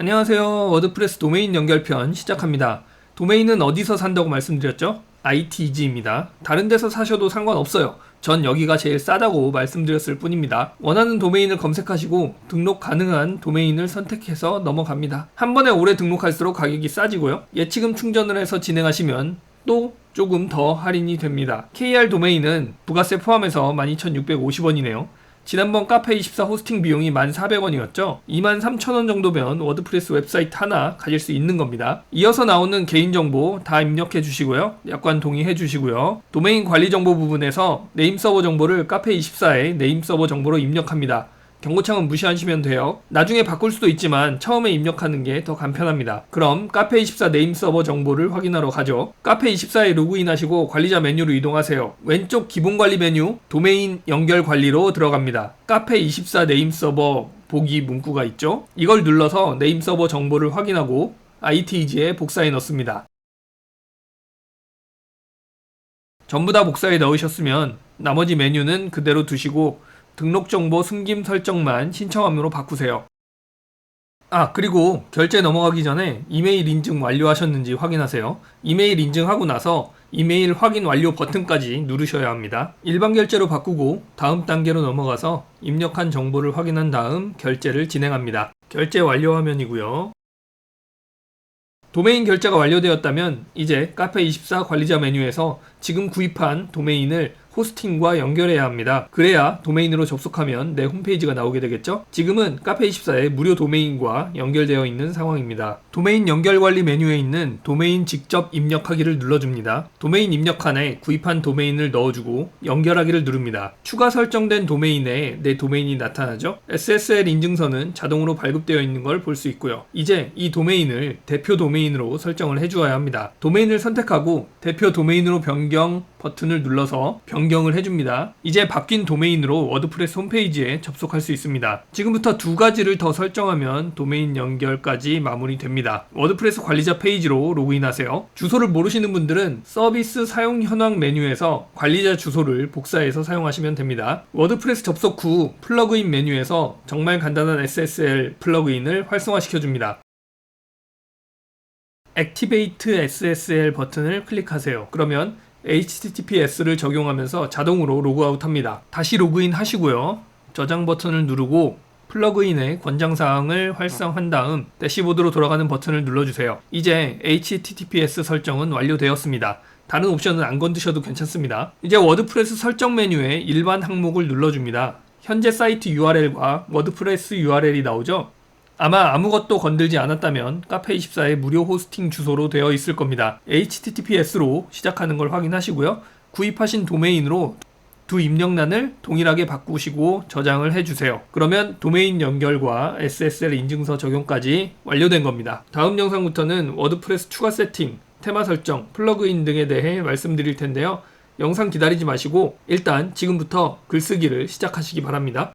안녕하세요. 워드프레스 도메인 연결편 시작합니다. 도메인은 어디서 산다고 말씀드렸죠? ITG입니다. 다른 데서 사셔도 상관없어요. 전 여기가 제일 싸다고 말씀드렸을 뿐입니다. 원하는 도메인을 검색하시고 등록 가능한 도메인을 선택해서 넘어갑니다. 한 번에 오래 등록할수록 가격이 싸지고요. 예치금 충전을 해서 진행하시면 또 조금 더 할인이 됩니다. KR 도메인은 부가세 포함해서 12,650원이네요. 지난번 카페24 호스팅 비용이 1,400원이었죠. 23,000원 정도면 워드프레스 웹사이트 하나 가질 수 있는 겁니다. 이어서 나오는 개인정보 다 입력해 주시고요. 약관 동의해 주시고요. 도메인 관리 정보 부분에서 네임 서버 정보를 카페24에 네임 서버 정보로 입력합니다. 경고창은 무시하시면 돼요. 나중에 바꿀 수도 있지만 처음에 입력하는 게 더 간편합니다. 그럼 카페24 네임 서버 정보를 확인하러 가죠. 카페24에 로그인하시고 관리자 메뉴로 이동하세요. 왼쪽 기본 관리 메뉴 도메인 연결 관리로 들어갑니다. 카페24 네임 서버 보기 문구가 있죠. 이걸 눌러서 네임 서버 정보를 확인하고 ITG에 복사해 넣습니다. 전부 다 복사해 넣으셨으면 나머지 메뉴는 그대로 두시고 등록 정보 숨김 설정만 신청함으로 바꾸세요. 아, 그리고 결제 넘어가기 전에 이메일 인증 완료하셨는지 확인하세요. 이메일 인증하고 나서 이메일 확인 완료 버튼까지 누르셔야 합니다. 일반 결제로 바꾸고 다음 단계로 넘어가서 입력한 정보를 확인한 다음 결제를 진행합니다. 결제 완료 화면이고요. 도메인 결제가 완료되었다면 이제 카페24 관리자 메뉴에서 지금 구입한 도메인을 호스팅과 연결해야 합니다. 그래야 도메인으로 접속하면 내 홈페이지가 나오게 되겠죠? 지금은 카페24의 무료 도메인과 연결되어 있는 상황입니다. 도메인 연결 관리 메뉴에 있는 도메인 직접 입력하기를 눌러줍니다. 도메인 입력칸에 구입한 도메인을 넣어주고 연결하기를 누릅니다. 추가 설정된 도메인에 내 도메인이 나타나죠? SSL 인증서는 자동으로 발급되어 있는 걸 볼 수 있고요. 이제 이 도메인을 대표 도메인으로 설정을 해주어야 합니다. 도메인을 선택하고 대표 도메인으로 변경 버튼을 눌러서 변경을 해줍니다. 이제 바뀐 도메인으로 워드프레스 홈페이지에 접속할 수 있습니다. 지금부터 두 가지를 더 설정하면 도메인 연결까지 마무리됩니다. 워드프레스 관리자 페이지로 로그인하세요. 주소를 모르시는 분들은 서비스 사용 현황 메뉴에서 관리자 주소를 복사해서 사용하시면 됩니다. 워드프레스 접속 후 플러그인 메뉴에서 정말 간단한 SSL 플러그인을 활성화시켜줍니다. Activate SSL 버튼을 클릭하세요. 그러면 HTTPS를 적용하면서 자동으로 로그아웃 합니다. 다시 로그인 하시고요. 저장 버튼을 누르고 플러그인의 권장사항을 활성한 다음 대시보드로 돌아가는 버튼을 눌러주세요. 이제 HTTPS 설정은 완료되었습니다. 다른 옵션은 안 건드셔도 괜찮습니다. 이제 워드프레스 설정 메뉴에 일반 항목을 눌러줍니다. 현재 사이트 URL과 워드프레스 URL이 나오죠? 아마 아무것도 건들지 않았다면 카페24의 무료 호스팅 주소로 되어 있을 겁니다. HTTPS로 시작하는 걸 확인하시고요. 구입하신 도메인으로 두 입력란을 동일하게 바꾸시고 저장을 해주세요. 그러면 도메인 연결과 SSL 인증서 적용까지 완료된 겁니다. 다음 영상부터는 워드프레스 추가 세팅, 테마 설정, 플러그인 등에 대해 말씀드릴 텐데요. 영상 기다리지 마시고 일단 지금부터 글쓰기를 시작하시기 바랍니다.